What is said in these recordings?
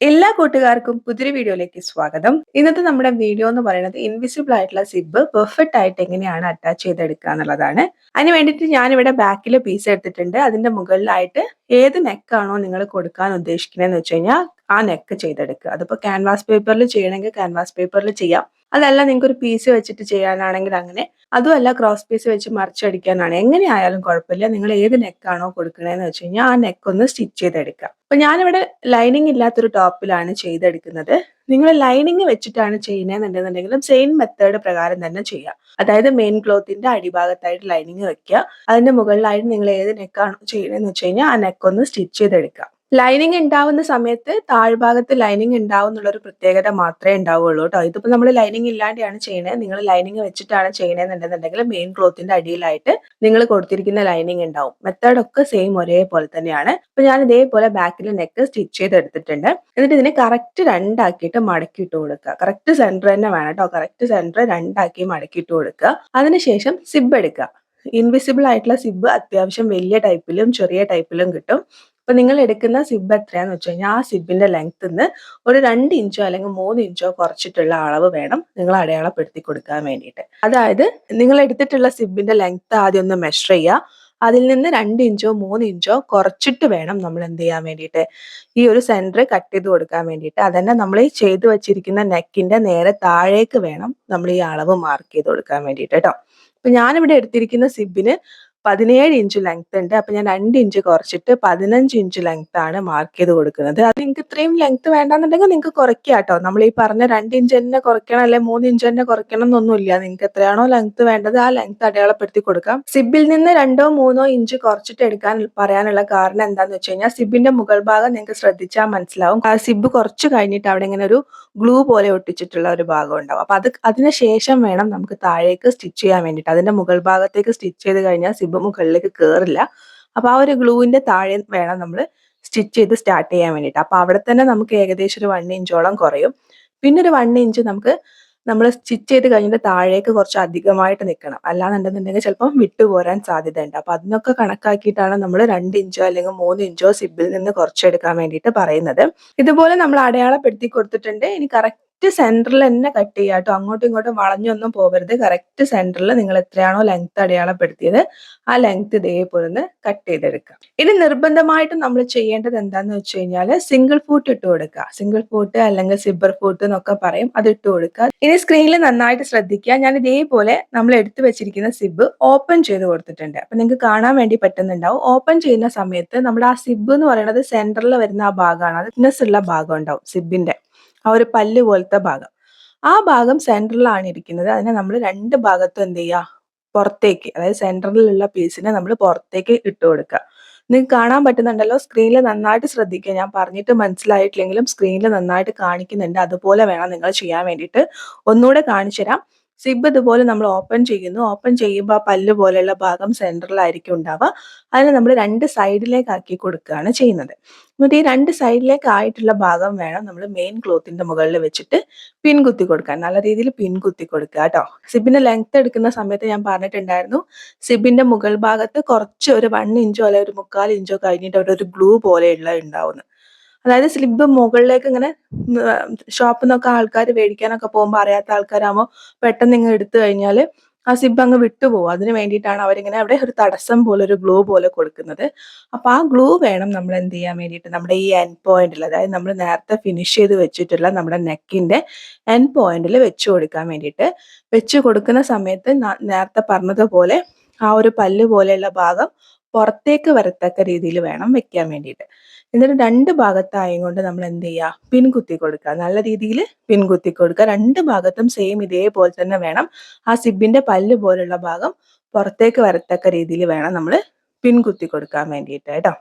എല്ലാ കൂട്ടുകാർക്കും പുതിയൊരു വീഡിയോയിലേക്ക് സ്വാഗതം. ഇന്നത്തെ നമ്മുടെ വീഡിയോ എന്ന് പറയുന്നത് ഇൻവിസിബിൾ ആയിട്ടുള്ള സിബ് പെർഫെക്റ്റ് ആയിട്ട് എങ്ങനെയാണ് അറ്റാച്ച് ചെയ്തെടുക്കുക എന്നുള്ളതാണ്. അതിന് വേണ്ടിയിട്ട് ഞാനിവിടെ ബാക്കിൽ പീസ് എടുത്തിട്ടുണ്ട്. അതിന്റെ മുകളിലായിട്ട് ഏത് നെക്കാണോ നിങ്ങൾ കൊടുക്കാൻ ഉദ്ദേശിക്കുന്നതെന്ന് വെച്ച് കഴിഞ്ഞാൽ ആ നെക്ക് ചെയ്തെടുക്കുക. അതിപ്പോൾ ക്യാൻവാസ് പേപ്പറിൽ ചെയ്യണമെങ്കിൽ ക്യാൻവാസ് പേപ്പറിൽ ചെയ്യാം. അതല്ല നിങ്ങൾക്ക് ഒരു പീസ് വെച്ചിട്ട് ചെയ്യാനാണെങ്കിൽ അങ്ങനെ. അതുമല്ല ക്രോസ് പീസ് വെച്ച് മറിച്ചടിക്കാനാണ്. എങ്ങനെ ആയാലും കുഴപ്പമില്ല. നിങ്ങൾ ഏത് നെക്കാണോ കൊടുക്കണേന്ന് വെച്ച് കഴിഞ്ഞാൽ ആ നെക്ക് ഒന്ന് സ്റ്റിച്ച് ചെയ്തെടുക്കാം. അപ്പൊ ഞാനിവിടെ ലൈനിങ് ഇല്ലാത്തൊരു ടോപ്പിലാണ് ചെയ്തെടുക്കുന്നത്. നിങ്ങൾ ലൈനിങ് വെച്ചിട്ടാണ് ചെയ്യുന്നതെന്നുണ്ടെന്നുണ്ടെങ്കിലും സെയിം മെത്തേഡ് പ്രകാരം തന്നെ ചെയ്യാം അതായത് മെയിൻ ക്ലോത്തിന്റെ അടിഭാഗത്തായിട്ട് ലൈനിങ് വെക്കുക. അതിന്റെ മുകളിലായിട്ട് നിങ്ങൾ ഏത് നെക്കാണോ ചെയ്യണമെന്ന് വെച്ച് കഴിഞ്ഞാൽ ആ നെക്ക് ഒന്ന് സ്റ്റിച്ച് ചെയ്തെടുക്കുക. ലൈനിങ് ഉണ്ടാവുന്ന സമയത്ത് താഴ്ഭാഗത്ത് ലൈനിങ് ഉണ്ടാവും എന്നുള്ളൊരു പ്രത്യേകത മാത്രമേ ഉണ്ടാവുള്ളൂ കേട്ടോ ഇതിപ്പോ നമ്മൾ ലൈനിങ് ഇല്ലാണ്ടാണ് ചെയ്യണത് നിങ്ങൾ ലൈനിങ് വെച്ചിട്ടാണ് ചെയ്യണമെന്നുണ്ടെന്നുണ്ടെങ്കിൽ മെയിൻ ക്ലോത്തിന്റെ അടിയിലായിട്ട് നിങ്ങൾ കൊടുത്തിരിക്കുന്ന ലൈനിങ് ഉണ്ടാവും മെത്തേഡ് ഒക്കെ സെയിം ഒരേപോലെ തന്നെയാണ്. അപ്പൊ ഞാൻ ഇതേപോലെ ബാക്കിൽ നെക്ക് സ്റ്റിച്ച് ചെയ്തെടുത്തിട്ടുണ്ട്. എന്നിട്ട് ഇതിനെ കറക്റ്റ് രണ്ടാക്കിയിട്ട് മടക്കിയിട്ട് കൊടുക്കുക. കറക്റ്റ് സെന്റർ തന്നെ വേണം കേട്ടോ കറക്റ്റ് സെന്റർ രണ്ടാക്കി മടക്കിയിട്ട് കൊടുക്കുക. അതിനുശേഷം സിബ് എടുക്കുക. ഇൻവിസിബിൾ ആയിട്ടുള്ള സിബ് അത്യാവശ്യം വലിയ ടൈപ്പിലും ചെറിയ ടൈപ്പിലും കിട്ടും. അപ്പൊ നിങ്ങൾ എടുക്കുന്ന സിബ് എത്രയാന്ന് വെച്ച് കഴിഞ്ഞാൽ ആ സിബിന്റെ ലെങ്ത് നിന്ന് ഒരു രണ്ട് ഇഞ്ചോ അല്ലെങ്കിൽ മൂന്ന് ഇഞ്ചോ കുറച്ചിട്ടുള്ള അളവ് വേണം നിങ്ങൾ അടയാളപ്പെടുത്തി കൊടുക്കാൻ വേണ്ടിയിട്ട്. അതായത് നിങ്ങൾ എടുത്തിട്ടുള്ള സിബിന്റെ ലെങ്ത് ആദ്യം ഒന്ന് മെഷർ ചെയ്യുക അതിൽ നിന്ന് രണ്ട് ഇഞ്ചോ മൂന്ന് ഇഞ്ചോ കുറച്ചിട്ട് വേണം നമ്മൾ എന്ത് ചെയ്യാൻ വേണ്ടിയിട്ട്. ഈ ഒരു സെന്റർ കട്ട് ചെയ്ത് കൊടുക്കാൻ വേണ്ടിയിട്ട്. അതന്നെ നമ്മൾ ഈ ചെയ്ത് വെച്ചിരിക്കുന്ന നെക്കിന്റെ നേരെ താഴേക്ക് വേണം നമ്മൾ ഈ അളവ് മാർക്ക് ചെയ്ത് കൊടുക്കാൻ വേണ്ടിയിട്ട് കേട്ടോ അപ്പൊ ഞാനിവിടെ എടുത്തിരിക്കുന്ന സിബിന് പതിനേഴ് ഇഞ്ച് ലെങ്ത് ഉണ്ട്. അപ്പൊ ഞാൻ രണ്ട് ഇഞ്ച് കുറച്ചിട്ട് പതിനഞ്ച് ഇഞ്ച് ലെങ്ത് ആണ് മാർക്ക് ചെയ്ത് കൊടുക്കുന്നത്. അത് നിങ്ങൾക്ക് ഇത്രയും ലെങ്ത് വേണ്ടെന്നുണ്ടെങ്കിൽ നിങ്ങൾക്ക് കുറയ്ക്കുക കേട്ടോ. നമ്മൾ ഈ പറഞ്ഞ രണ്ട് ഇഞ്ച് തന്നെ കുറയ്ക്കണം അല്ലെ മൂന്ന് ഇഞ്ച് തന്നെ കുറയ്ക്കണം എന്നൊന്നുമില്ല നിങ്ങൾക്ക് എത്രയാണോ ലെങ്ത് വേണ്ടത് ആ ലെങ്ത് അടയാളപ്പെടുത്തി കൊടുക്കാം. സിബിൽ നിന്ന് രണ്ടോ മൂന്നോ ഇഞ്ച് കുറച്ചിട്ട് എടുക്കാൻ പറയാനുള്ള കാരണം എന്താന്ന് വെച്ച് കഴിഞ്ഞാൽ സിബിന്റെ മുകൾ ഭാഗം നിങ്ങൾക്ക് ശ്രദ്ധിച്ചാൽ മനസ്സിലാവും. ആ സിബ് കുറച്ച് കഴിഞ്ഞിട്ട് അവിടെ ഇങ്ങനെ ഒരു ഗ്ലൂ പോലെ ഒട്ടിച്ചിട്ടുള്ള ഒരു ഭാഗം ഉണ്ടാവും. അപ്പൊ അത് അതിന് ശേഷം വേണം നമുക്ക് താഴേക്ക് സ്റ്റിച്ച് ചെയ്യാൻ വേണ്ടിയിട്ട്. അതിന്റെ മുകൾ ഭാഗത്തേക്ക് സ്റ്റിച്ച് ചെയ്ത് കഴിഞ്ഞാൽ സിബ് മുകളിലേക്ക് കയറില്ല അപ്പൊ ആ ഒരു ഗ്ലൂവിന്റെ താഴെ വേണം നമ്മൾ സ്റ്റിച്ച് ചെയ്ത് സ്റ്റാർട്ട് ചെയ്യാൻ വേണ്ടിയിട്ട്. അപ്പൊ അവിടെ തന്നെ നമുക്ക് ഏകദേശം ഒരു വൺ ഇഞ്ചോളം കുറയും. പിന്നെ ഒരു വൺ ഇഞ്ച് നമുക്ക് നമ്മൾ സ്റ്റിച്ച് ചെയ്ത് കഴിഞ്ഞിട്ട് താഴേക്ക് കുറച്ച് അധികമായിട്ട് നിൽക്കണം അല്ലാന്നുണ്ടെന്നുണ്ടെങ്കിൽ ചിലപ്പം വിട്ടുപോരാൻ സാധ്യതയുണ്ട്. അപ്പൊ അതിനൊക്കെ കണക്കാക്കിയിട്ടാണ് നമ്മൾ രണ്ട് ഇഞ്ചോ അല്ലെങ്കിൽ മൂന്ന് ഇഞ്ചോ സിബിൽ നിന്ന് കുറച്ചെടുക്കാൻ വേണ്ടിയിട്ട് പറയുന്നത്. ഇതുപോലെ നമ്മൾ അടയാളപ്പെടുത്തി കൊടുത്തിട്ടുണ്ട്. ഇനി കറക്റ്റ് കറക്റ്റ് സെന്ററിൽ തന്നെ കട്ട് ചെയ്യുക കേട്ടോ. അങ്ങോട്ടും ഇങ്ങോട്ടും വളഞ്ഞൊന്നും പോകരുത് കറക്റ്റ് സെന്ററിൽ നിങ്ങൾ എത്രയാണോ ലെങ്ത് അടയാളപ്പെടുത്തിയത് ആ ലെങ്ത് ഇതേപോലെ ഒന്ന് കട്ട് ചെയ്തെടുക്കുക. ഇനി നിർബന്ധമായിട്ടും നമ്മൾ ചെയ്യേണ്ടത് എന്താന്ന് വെച്ച് കഴിഞ്ഞാൽ സിംഗിൾ ഫൂട്ട് ഇട്ട് കൊടുക്കുക. സിംഗിൾ ഫൂട്ട് അല്ലെങ്കിൽ സിബർ ഫൂട്ട് എന്നൊക്കെ പറയും അത് ഇട്ട് കൊടുക്കുക. ഇനി സ്ക്രീനിൽ നന്നായിട്ട് ശ്രദ്ധിക്കുക. ഞാൻ ഇതേപോലെ നമ്മൾ എടുത്തു വെച്ചിരിക്കുന്ന സിബ് ഓപ്പൺ ചെയ്ത് കൊടുത്തിട്ടുണ്ട്. അപ്പൊ നിങ്ങൾക്ക് കാണാൻ വേണ്ടി പറ്റുന്നുണ്ടാവും. ഓപ്പൺ ചെയ്യുന്ന സമയത്ത് നമ്മുടെ ആ സിബ് എന്ന് പറയുന്നത് സെന്ററിൽ വരുന്ന ആ ഭാഗമാണ്. അത് ഉള്ള ഭാഗം ഉണ്ടാവും സിബിന്റെ ആ ഒരു പല്ല് പോലത്തെ ഭാഗം. ആ ഭാഗം സെൻട്രലാണ് ഇരിക്കുന്നത്. അതിനെ നമ്മൾ രണ്ട് ഭാഗത്തും എന്ത് ചെയ്യുക പുറത്തേക്ക് അതായത് സെൻട്രലിലുള്ള പീസിനെ നമ്മൾ പുറത്തേക്ക് ഇട്ട് കൊടുക്കുക. നിങ്ങൾക്ക് കാണാൻ പറ്റുന്നുണ്ടല്ലോ സ്ക്രീനിൽ നന്നായിട്ട് ശ്രദ്ധിക്കുക. ഞാൻ പറഞ്ഞിട്ട് മനസ്സിലായിട്ടില്ലെങ്കിലും സ്ക്രീനിൽ നന്നായിട്ട് കാണിക്കുന്നുണ്ട്. അതുപോലെ വേണം നിങ്ങൾ ചെയ്യാൻ വേണ്ടിയിട്ട്. ഒന്നുകൂടെ കാണിച്ചു തരാം സിബ് ഇതുപോലെ നമ്മൾ ഓപ്പൺ ചെയ്യുന്നു. ഓപ്പൺ ചെയ്യുമ്പോൾ ആ പല്ല് പോലെയുള്ള ഭാഗം സെന്ററിലായിരിക്കും ഉണ്ടാവുക. അതിനെ നമ്മൾ രണ്ട് സൈഡിലേക്ക് ആക്കി കൊടുക്കുകയാണ് ചെയ്യുന്നത്. എന്നിട്ട് ഈ രണ്ട് സൈഡിലേക്ക് ആയിട്ടുള്ള ഭാഗം വേണം നമ്മൾ മെയിൻ ക്ലോത്തിന്റെ മുകളിൽ വെച്ചിട്ട് പിൻകുത്തി കൊടുക്കാൻ. നല്ല രീതിയിൽ പിൻകുത്തി കൊടുക്കുക കേട്ടോ. സിബിന്റെ ലെങ്ത് എടുക്കുന്ന സമയത്ത് ഞാൻ പറഞ്ഞിട്ടുണ്ടായിരുന്നു. സിബിന്റെ മുകൾ ഭാഗത്ത് കുറച്ച് ഒരു വൺ ഇഞ്ചോ അല്ലെങ്കിൽ ഒരു മുക്കാൽ ഇഞ്ചോ കഴിഞ്ഞിട്ട് അവിടെ ഒരു ഗ്ലൂ പോലെയുള്ള ഉണ്ടാവുന്നു അതായത് സ്ലിബ് മുകളിലേക്ക് ഇങ്ങനെ ഷോപ്പിൽ നിന്നൊക്കെ ആൾക്കാർ മേടിക്കാനൊക്കെ പോകുമ്പോൾ അറിയാത്ത ആൾക്കാരാകുമ്പോൾ പെട്ടെന്ന് ഇങ്ങനെ എടുത്തു കഴിഞ്ഞാൽ ആ സിബ് അങ്ങ് വിട്ടുപോകും അതിന് വേണ്ടിയിട്ടാണ് അവരിങ്ങനെ അവിടെ ഒരു തടസ്സം പോലെ ഒരു ഗ്ലൂ പോലെ കൊടുക്കുന്നത്. അപ്പൊ ആ ഗ്ലൂ വേണം നമ്മൾ എന്ത് ചെയ്യാൻ വേണ്ടിയിട്ട്. നമ്മുടെ ഈ എൻ പോയിന്റിൽ അതായത് നമ്മൾ നേരത്തെ ഫിനിഷ് ചെയ്ത് വെച്ചിട്ടുള്ള നമ്മുടെ നെക്കിന്റെ എൻ പോയിന്റിൽ വെച്ച് കൊടുക്കാൻ വേണ്ടിയിട്ട് വെച്ച് കൊടുക്കുന്ന സമയത്ത് നേരത്തെ പറഞ്ഞതുപോലെ ആ ഒരു പല്ല് പോലെയുള്ള ഭാഗം പുറത്തേക്ക് വരത്തക്ക രീതിയിൽ വേണം വെക്കാൻ വേണ്ടിയിട്ട്. എന്നിട്ട് രണ്ട് ഭാഗത്തായും കൊണ്ട് നമ്മൾ എന്ത് ചെയ്യുക? പിൻകുത്തി കൊടുക്കുക. നല്ല രീതിയിൽ പിൻകുത്തി കൊടുക്കുക. രണ്ട് ഭാഗത്തും സെയിം ഇതേപോലെ തന്നെ വേണം. ആ സിബിന്റെ പല്ല് പോലുള്ള ഭാഗം പുറത്തേക്ക് വരത്തക്ക രീതിയിൽ വേണം നമ്മൾ പിൻകുത്തി കൊടുക്കാൻ വേണ്ടിയിട്ട്. കേട്ടോ?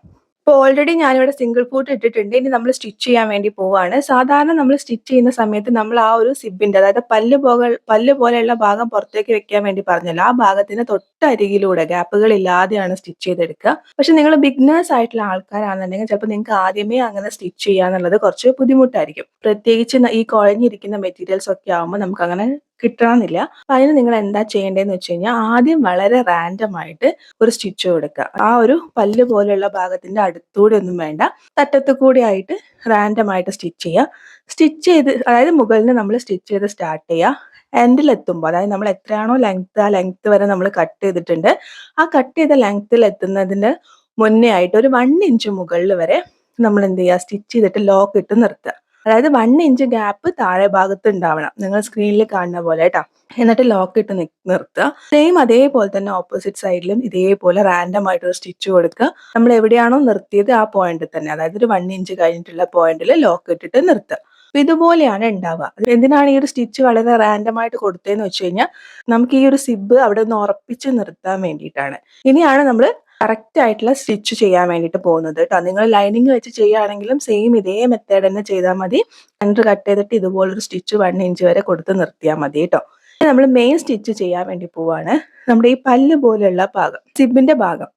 ഇപ്പോൾ ഓൾറെഡി ഞാനിവിടെ സിംഗിൾ ഫൂട്ട് ഇട്ടിട്ടുണ്ട്. ഇനി നമ്മൾ സ്റ്റിച്ച് ചെയ്യാൻ വേണ്ടി പോവാണ്. സാധാരണ നമ്മൾ സ്റ്റിച്ച് ചെയ്യുന്ന സമയത്ത് നമ്മൾ ആ ഒരു സിബിന്റെ അതായത് പല്ല് പോകൾ പല്ല് പോലെയുള്ള ഭാഗം പുറത്തേക്ക് വെക്കാൻ വേണ്ടി പറഞ്ഞല്ലോ. ആ ഭാഗത്തിന് തൊട്ടരികിലൂടെ ഗ്യാപ്പുകൾ ഇല്ലാതെയാണ് സ്റ്റിച്ച് ചെയ്തെടുക്കുക. പക്ഷെ നിങ്ങൾ ബിഗ്നേഴ്സ് ആയിട്ടുള്ള ആൾക്കാരാണെന്നുണ്ടെങ്കിൽ ചിലപ്പോൾ നിങ്ങൾക്ക് ആദ്യമേ അങ്ങനെ സ്റ്റിച്ച് ചെയ്യാന്നുള്ളത് കുറച്ച് ബുദ്ധിമുട്ടായിരിക്കും. പ്രത്യേകിച്ച് ഈ കുഴഞ്ഞിരിക്കുന്ന മെറ്റീരിയൽസ് ഒക്കെ ആകുമ്പോൾ നമുക്ക് അങ്ങനെ കിട്ടണമെന്നില്ല അപ്പൊ അതിന് നിങ്ങൾ എന്താ ചെയ്യേണ്ടതെന്ന് വെച്ച് കഴിഞ്ഞാൽ ആദ്യം വളരെ റാൻഡം ആയിട്ട് ഒരു സ്റ്റിച്ച് കൊടുക്കുക ആ ഒരു പല്ല് പോലെയുള്ള ഭാഗത്തിന്റെ അടുത്തൂടെ ഒന്നും വേണ്ട. തറ്റത്ത് കൂടി ആയിട്ട് റാൻഡം ആയിട്ട് സ്റ്റിച്ച് ചെയ്യുക. സ്റ്റിച്ച് ചെയ്ത് അതായത് മുകളിൽ നമ്മൾ സ്റ്റിച്ച് ചെയ്ത് സ്റ്റാർട്ട് ചെയ്യുക. എൻഡിലെത്തുമ്പോൾ അതായത് നമ്മൾ എത്രയാണോ ലെങ്ത് ആ ലെങ്ത് വരെ നമ്മൾ കട്ട് ചെയ്തിട്ടുണ്ട്. ആ കട്ട് ചെയ്ത ലെങ്ത്തിൽ എത്തുന്നതിന് മുന്നേ ആയിട്ട് ഒരു വൺ ഇഞ്ച് മുകളിൽ വരെ നമ്മൾ എന്ത് ചെയ്യുക സ്റ്റിച്ച് ചെയ്തിട്ട് ലോക്ക് ഇട്ട് നിർത്തുക. അതായത് വൺ ഇഞ്ച് ഗ്യാപ്പ് താഴെ ഭാഗത്ത് ഉണ്ടാവണം. നിങ്ങൾ സ്ക്രീനിൽ കാണുന്ന പോലെ കേട്ടോ എന്നിട്ട് ലോക്ക് ഇട്ട് നിർത്തുക. സെയിം അതേപോലെ തന്നെ ഓപ്പോസിറ്റ് സൈഡിലും ഇതേപോലെ റാൻഡം ആയിട്ട് ഒരു സ്റ്റിച്ച് കൊടുക്കുക. നമ്മൾ എവിടെയാണോ നിർത്തിയത് ആ പോയിന്റിൽ തന്നെ. അതായത് ഒരു വൺ ഇഞ്ച് കഴിഞ്ഞിട്ടുള്ള പോയിന്റിൽ ലോക്ക് ഇട്ടിട്ട് നിർത്തുക. അപ്പൊ ഇതുപോലെയാണ് ഉണ്ടാവുക. എന്തിനാണ് ഈ ഒരു സ്റ്റിച്ച് വളരെ റാൻഡം ആയിട്ട് കൊടുത്തതെന്ന് വെച്ച് കഴിഞ്ഞാൽ നമുക്ക് ഈ ഒരു സിബ് അവിടെ ഒന്ന് ഉറപ്പിച്ച് നിർത്താൻ വേണ്ടിയിട്ടാണ്. ഇനിയാണ് നമ്മൾ കറക്റ്റ് ആയിട്ടുള്ള സ്റ്റിച്ച് ചെയ്യാൻ വേണ്ടിയിട്ട് പോകുന്നത് കേട്ടോ. നിങ്ങൾ ലൈനിങ് വെച്ച് ചെയ്യുകയാണെങ്കിലും സെയിം ഇതേ മെത്തേഡ് തന്നെ ചെയ്താൽ മതി. സെന്റർ കട്ട് ചെയ്തിട്ട് ഇതുപോലൊരു സ്റ്റിച്ച് വൺ ഇഞ്ച് വരെ കൊടുത്ത് നിർത്തിയാൽ മതി കേട്ടോ. നമ്മൾ മെയിൻ സ്റ്റിച്ച് ചെയ്യാൻ വേണ്ടി പോവാണ്. നമ്മുടെ ഈ പല്ല് പോലെയുള്ള ഭാഗം സിബിന്റെ ഭാഗം.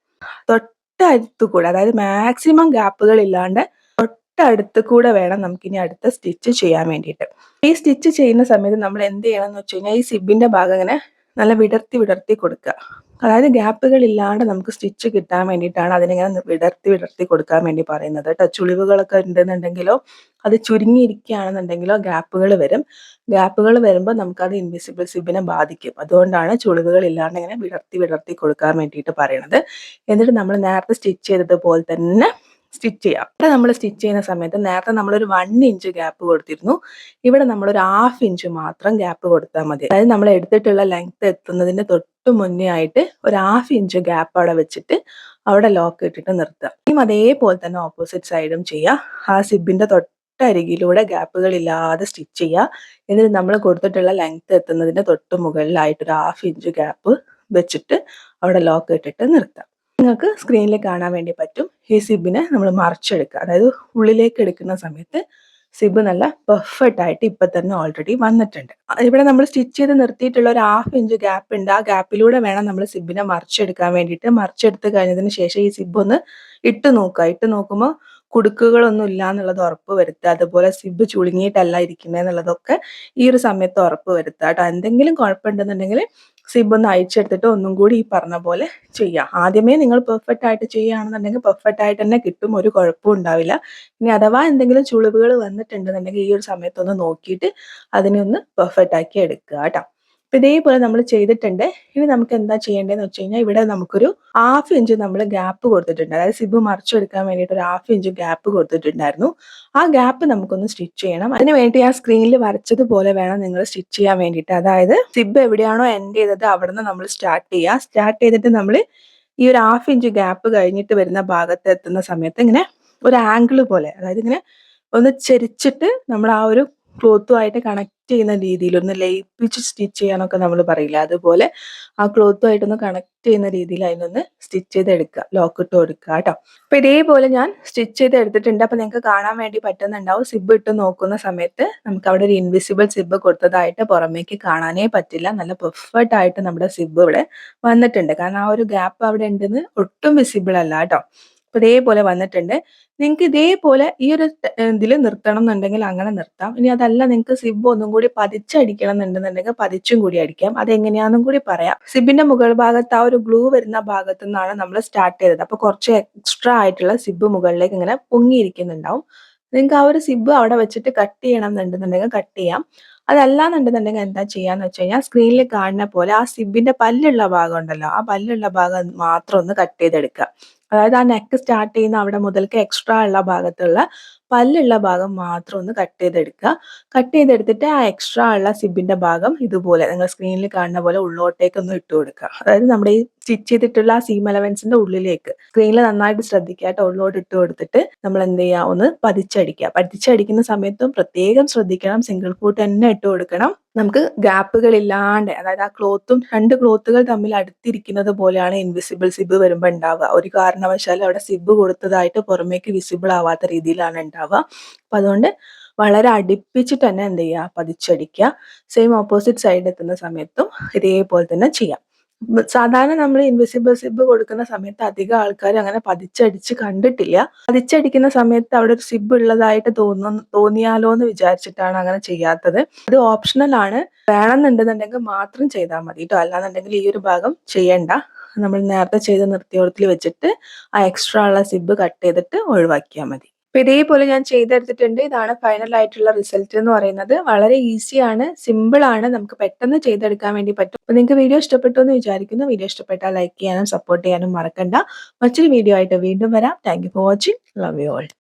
തൊട്ടടുത്ത് കൂടെ അതായത് മാക്സിമം ഗ്യാപ്പുകൾ ഇല്ലാണ്ട് തൊട്ടടുത്ത് കൂടെ വേണം നമുക്കിനി അടുത്ത സ്റ്റിച്ച് ചെയ്യാൻ വേണ്ടിയിട്ട്. ഈ സ്റ്റിച്ച് ചെയ്യുന്ന സമയത്ത് നമ്മൾ എന്ത് ചെയ്യണം എന്ന് വെച്ച് കഴിഞ്ഞാൽ ഈ സിബിന്റെ ഭാഗം ഇങ്ങനെ നല്ല വിടർത്തി വിടർത്തി കൊടുക്കുക. അതായത് ഗ്യാപ്പുകൾ ഇല്ലാണ്ട് നമുക്ക് സ്റ്റിച്ച് കിട്ടാൻ വേണ്ടിയിട്ടാണ് അതിനിങ്ങനെ വിടർത്തി വിടർത്തി കൊടുക്കാൻ വേണ്ടി പറയുന്നത്. കേട്ടോ ചുളിവുകളൊക്കെ ഉണ്ടെന്നുണ്ടെങ്കിലോ അത് ചുരുങ്ങിയിരിക്കുകയാണെന്നുണ്ടെങ്കിലോ ഗ്യാപ്പുകൾ വരും. ഗ്യാപ്പുകൾ വരുമ്പോൾ നമുക്കത് ഇൻവിസിബിൾ സിബിനെ ബാധിക്കും. അതുകൊണ്ടാണ് ചുളിവുകൾ ഇല്ലാണ്ട് ഇങ്ങനെ വിടർത്തി വിടർത്തി കൊടുക്കാൻ വേണ്ടിയിട്ട് പറയുന്നത് എന്നിട്ട് നമ്മൾ നേരത്തെ സ്റ്റിച്ച് ചെയ്തതുപോലെ തന്നെ സ്റ്റിച്ച് ചെയ്യാം. ഇവിടെ നമ്മൾ സ്റ്റിച്ച് ചെയ്യുന്ന സമയത്ത് നേരത്തെ നമ്മളൊരു വൺ ഇഞ്ച് ഗ്യാപ്പ് കൊടുത്തിരുന്നു. ഇവിടെ നമ്മൾ നമ്മളൊരു ഹാഫ് ഇഞ്ച് മാത്രം ഗ്യാപ്പ് കൊടുത്താൽ മതി. അതായത് നമ്മൾ എടുത്തിട്ടുള്ള ലെങ്ത് എത്തുന്നതിന്റെ തൊട്ട് മുന്നേ ആയിട്ട് ഒരു ഹാഫ് ഇഞ്ച് ഗ്യാപ്പ് അവിടെ വെച്ചിട്ട് അവിടെ ലോക്ക് ഇട്ടിട്ട് നിർത്തുക ഇനിയും അതേപോലെ തന്നെ ഓപ്പോസിറ്റ് സൈഡും ചെയ്യുക ആ സിബിന്റെ തൊട്ടരികിലൂടെ ഗ്യാപ്പുകൾ ഇല്ലാതെ സ്റ്റിച്ച് ചെയ്യുക എന്നിട്ട് നമ്മൾ കൊടുത്തിട്ടുള്ള ലെങ്ത് എത്തുന്നതിന്റെ തൊട്ട് മുകളിലായിട്ട് ഒരു ഹാഫ് ഇഞ്ച് ഗ്യാപ്പ് വെച്ചിട്ട് അവിടെ ലോക്ക് ഇട്ടിട്ട് നിർത്താം. നിങ്ങൾക്ക് സ്ക്രീനിൽ കാണാൻ വേണ്ടി പറ്റും. ഈ സിബിനെ നമ്മൾ മറിച്ചെടുക്കുക. അതായത് ഉള്ളിലേക്ക് എടുക്കുന്ന സമയത്ത് സിബ് നല്ല പെർഫെക്റ്റ് ആയിട്ട് ഇപ്പൊ തന്നെ ഓൾറെഡി വന്നിട്ടുണ്ട്. ഇവിടെ നമ്മൾ സ്റ്റിച്ച് ചെയ്ത് നിർത്തിയിട്ടുള്ള ഒരു ഹാഫ് ഇഞ്ച് ഗ്യാപ്പ് ഉണ്ട്. ആ ഗ്യാപ്പിലൂടെ വേണം നമ്മൾ സിബിനെ മറിച്ചെടുക്കാൻ വേണ്ടിയിട്ട്. മറിച്ചെടുത്ത് കഴിഞ്ഞതിന് ശേഷം ഈ സിബ് ഒന്ന് ഇട്ട് നോക്കുക. ഇട്ട് നോക്കുമ്പോൾ കുടുക്കുകളൊന്നും ഇല്ല എന്നുള്ളത് ഉറപ്പ് വരുത്തുക. അതുപോലെ സിബ് ചുളുങ്ങിയിട്ടല്ല ഇരിക്കുന്നത് എന്നുള്ളതൊക്കെ ഈ ഒരു സമയത്ത് ഉറപ്പ് വരുത്തുക കേട്ടോ. എന്തെങ്കിലും കുഴപ്പമുണ്ടെന്നുണ്ടെങ്കിൽ സിബ് ഒന്ന് അയച്ചെടുത്തിട്ട് ഒന്നും കൂടി ഈ പറഞ്ഞ പോലെ ചെയ്യാം. ആദ്യമേ നിങ്ങൾ പെർഫെക്റ്റ് ആയിട്ട് ചെയ്യുകയാണെന്നുണ്ടെങ്കിൽ പെർഫെക്റ്റ് ആയിട്ട് തന്നെ കിട്ടും. ഒരു കുഴപ്പവും ഉണ്ടാവില്ല. ഇനി അഥവാ എന്തെങ്കിലും ചുളിവുകൾ വന്നിട്ടുണ്ടെന്നുണ്ടെങ്കിൽ ഈ ഒരു സമയത്തൊന്ന് നോക്കിയിട്ട് അതിനെ ഒന്ന് പെർഫെക്റ്റ് ആക്കി എടുക്കുക കേട്ടോ. അപ്പൊ ഇതേപോലെ നമ്മൾ ചെയ്തിട്ടുണ്ട്. ഇനി നമുക്ക് എന്താ ചെയ്യേണ്ടതെന്ന് വെച്ച് കഴിഞ്ഞാൽ ഇവിടെ നമുക്കൊരു ഹാഫ് ഇഞ്ച് നമ്മൾ ഗ്യാപ്പ് കൊടുത്തിട്ടുണ്ട്. അതായത് സിബ് മറിച്ചെടുക്കാൻ വേണ്ടിയിട്ട് ഒരു ഹാഫ് ഇഞ്ച് ഗ്യാപ്പ് കൊടുത്തിട്ടുണ്ടായിരുന്നു. ആ ഗ്യാപ്പ് നമുക്കൊന്ന് സ്റ്റിച്ച് ചെയ്യണം. അതിന് വേണ്ടി ആ സ്ക്രീനിൽ വരച്ചതുപോലെ വേണം നിങ്ങൾ സ്റ്റിച്ച് ചെയ്യാൻ വേണ്ടിയിട്ട്. അതായത് സിബ് എവിടെയാണോ എൻഡ് ചെയ്തത് അവിടെ നിന്ന് നമ്മൾ സ്റ്റാർട്ട് ചെയ്യുക സ്റ്റാർട്ട് ചെയ്തിട്ട് നമ്മൾ ഈ ഒരു ഹാഫ് ഇഞ്ച് ഗ്യാപ്പ് കഴിഞ്ഞിട്ട് വരുന്ന ഭാഗത്ത് എത്തുന്ന സമയത്ത് ഇങ്ങനെ ഒരു ആംഗിൾ പോലെ അതായത് ഇങ്ങനെ ഒന്ന് ചെരിച്ചിട്ട് നമ്മൾ ആ ഒരു ക്ലോത്തുമായിട്ട് കണക്ട് ചെയ്യുന്ന രീതിയിൽ ഒന്ന് ലയിപ്പിച്ച് സ്റ്റിച്ച് ചെയ്യാനൊക്കെ നമ്മൾ പറയില്ല? അതുപോലെ ആ ക്ലോത്തുമായിട്ടൊന്ന് കണക്ട് ചെയ്യുന്ന രീതിയിൽ അതിനൊന്ന് സ്റ്റിച്ച് ചെയ്ത് എടുക്കുക ലോക്ക് ഇട്ട് കൊടുക്കുക കേട്ടോ. അപ്പൊ ഇതേപോലെ ഞാൻ സ്റ്റിച്ച് ചെയ്ത് എടുത്തിട്ടുണ്ട് അപ്പൊ നിങ്ങൾക്ക് കാണാൻ വേണ്ടി പറ്റുന്നുണ്ടാവും. സിബ് ഇട്ട് നോക്കുന്ന സമയത്ത് നമുക്ക് അവിടെ ഒരു ഇൻവിസിബിൾ സിബ് കൊടുത്തതായിട്ട് പുറമേക്ക് കാണാനേ പറ്റില്ല. നല്ല പെർഫെക്റ്റ് ആയിട്ട് നമ്മുടെ സിബ് ഇവിടെ വന്നിട്ടുണ്ട്. കാരണം ആ ഒരു ഗ്യാപ്പ് അവിടെ ഉണ്ടെന്ന് ഒട്ടും വിസിബിൾ അല്ല കേട്ടോ. ഇതേപോലെ വന്നിട്ടുണ്ട്. നിങ്ങൾക്ക് ഇതേപോലെ ഈ ഒരു ഇതിൽ നിർത്തണം എന്നുണ്ടെങ്കിൽ അങ്ങനെ നിർത്താം. ഇനി അതല്ല നിങ്ങൾക്ക് സിബ് ഒന്നും കൂടി പതിച്ചടിക്കണം എന്നുണ്ടെന്നുണ്ടെങ്കിൽ പതിച്ചും കൂടി അടിക്കാം. അതെങ്ങനെയാണെന്നും കൂടി പറയാം. സിബിന്റെ മുകൾ ഭാഗത്ത് ആ ഒരു ഗ്ലൂ വരുന്ന ഭാഗത്തു നിന്നാണ് നമ്മൾ സ്റ്റാർട്ട് ചെയ്തത്. അപ്പൊ കുറച്ച് എക്സ്ട്രാ ആയിട്ടുള്ള സിബ് മുകളിലേക്ക് ഇങ്ങനെ പൊങ്ങിയിരിക്കുന്നുണ്ടാവും. നിങ്ങൾക്ക് ആ ഒരു സിബ് അവിടെ വെച്ചിട്ട് കട്ട് ചെയ്യണം എന്നുണ്ടെന്നുണ്ടെങ്കിൽ കട്ട് ചെയ്യാം. അതല്ല എന്നുണ്ടെന്നുണ്ടെങ്കിൽ എന്താ ചെയ്യാന്ന് വെച്ച് കഴിഞ്ഞാൽ സ്ക്രീനിൽ കാണുന്ന പോലെ ആ സിബിന്റെ പല്ലുള്ള ഭാഗം ഉണ്ടല്ലോ ആ പല്ലുള്ള ഭാഗം മാത്രം ഒന്ന് കട്ട് ചെയ്തെടുക്കുക. അതായത് ആ നെക്ക് സ്റ്റാർട്ട് ചെയ്യുന്ന അവിടെ മുതൽക്ക് എക്സ്ട്രാ ഉള്ള ഭാഗത്തുള്ള പല്ലുള്ള ഭാഗം മാത്രം ഒന്ന് കട്ട് ചെയ്തെടുക്കുക. കട്ട് ചെയ്തെടുത്തിട്ട് ആ എക്സ്ട്രാ ഉള്ള സിബിന്റെ ഭാഗം ഇതുപോലെ നിങ്ങൾ സ്ക്രീനിൽ കാണുന്ന പോലെ ഉള്ളോട്ടേക്കൊന്ന് ഇട്ട് കൊടുക്കുക. അതായത് നമ്മുടെ ഈ സ്റ്റിച്ച് ചെയ്തിട്ടുള്ള ആ സീം അലവൻസിന്റെ ഉള്ളിലേക്ക് സ്ക്രീനിൽ നന്നായിട്ട് ശ്രദ്ധിക്കുക കേട്ടോ ഉള്ളോട്ട് ഇട്ട് കൊടുത്തിട്ട് നമ്മൾ എന്ത് ചെയ്യുക? ഒന്ന് പതിച്ചടിക്കുക. പതിച്ചടിക്കുന്ന സമയത്തും പ്രത്യേകം ശ്രദ്ധിക്കണം. സിംഗിൾ ഫൂട്ട് തന്നെ ഇട്ട് കൊടുക്കണം. നമുക്ക് ഗ്യാപ്പുകൾ ഇല്ലാണ്ട് അതായത് ആ ക്ലോത്തും രണ്ട് ക്ലോത്തുകൾ തമ്മിൽ അടുത്തിരിക്കുന്നത് പോലെയാണ് ഇൻവിസിബിൾ സിബ് വരുമ്പോൾ ഉണ്ടാവുക. ഒരു കാരണവശാലും അവിടെ സിബ് കൊടുത്തതായിട്ട് പുറമേക്ക് വിസിബിൾ ആവാത്ത രീതിയിലാണ് ഉണ്ടാവുക. അപ്പൊ അതുകൊണ്ട് വളരെ അടുപ്പിച്ചിട്ട് തന്നെ എന്ത് ചെയ്യുക പതിച്ചടിക്കുക സെയിം ഓപ്പോസിറ്റ് സൈഡ് എത്തുന്ന സമയത്തും ഇതേപോലെ തന്നെ ചെയ്യാം സാധാരണ നമ്മൾ ഇൻവിസിബിൾ സിബ് കൊടുക്കുന്ന സമയത്ത് അധികം ആൾക്കാർ അങ്ങനെ പതിച്ചടിച്ച് കണ്ടിട്ടില്ല. പതിച്ചടിക്കുന്ന സമയത്ത് അവിടെ ഒരു സിബ് ഉള്ളതായിട്ട് തോന്നുന്നു തോന്നിയാലോ എന്ന് വിചാരിച്ചിട്ടാണ് അങ്ങനെ ചെയ്യാത്തത്. ഇത് ഓപ്ഷണൽ ആണ്. വേണമെന്നുണ്ടെന്നുണ്ടെങ്കിൽ മാത്രം ചെയ്താൽ മതി കേട്ടോ അല്ലാന്നുണ്ടെങ്കിൽ ഈ ഒരു ഭാഗം ചെയ്യണ്ട. നമ്മൾ നേരത്തെ ചെയ്ത നിർത്തിയോടത്തിൽ വെച്ചിട്ട് ആ എക്സ്ട്രാ ഉള്ള സിബ് കട്ട് ചെയ്തിട്ട് ഒഴിവാക്കിയാൽ മതി. അപ്പൊ ഇതേപോലെ ഞാൻ ചെയ്തെടുത്തിട്ടുണ്ട്. ഇതാണ് ഫൈനൽ ആയിട്ടുള്ള റിസൾട്ട് എന്ന് പറയുന്നത്. വളരെ ഈസിയാണ്, സിമ്പിൾ ആണ്. നമുക്ക് പെട്ടെന്ന് ചെയ്തെടുക്കാൻ വേണ്ടി പറ്റും. അപ്പൊ നിങ്ങൾക്ക് വീഡിയോ ഇഷ്ടപ്പെട്ടു എന്ന് വിചാരിക്കുന്നു. വീഡിയോ ഇഷ്ടപ്പെട്ടാൽ ലൈക്ക് ചെയ്യാനും സപ്പോർട്ട് ചെയ്യാനും മറക്കണ്ട. മറ്റൊരു വീഡിയോ ആയിട്ട് വീണ്ടും വരാം. Thank for watching. Love you all.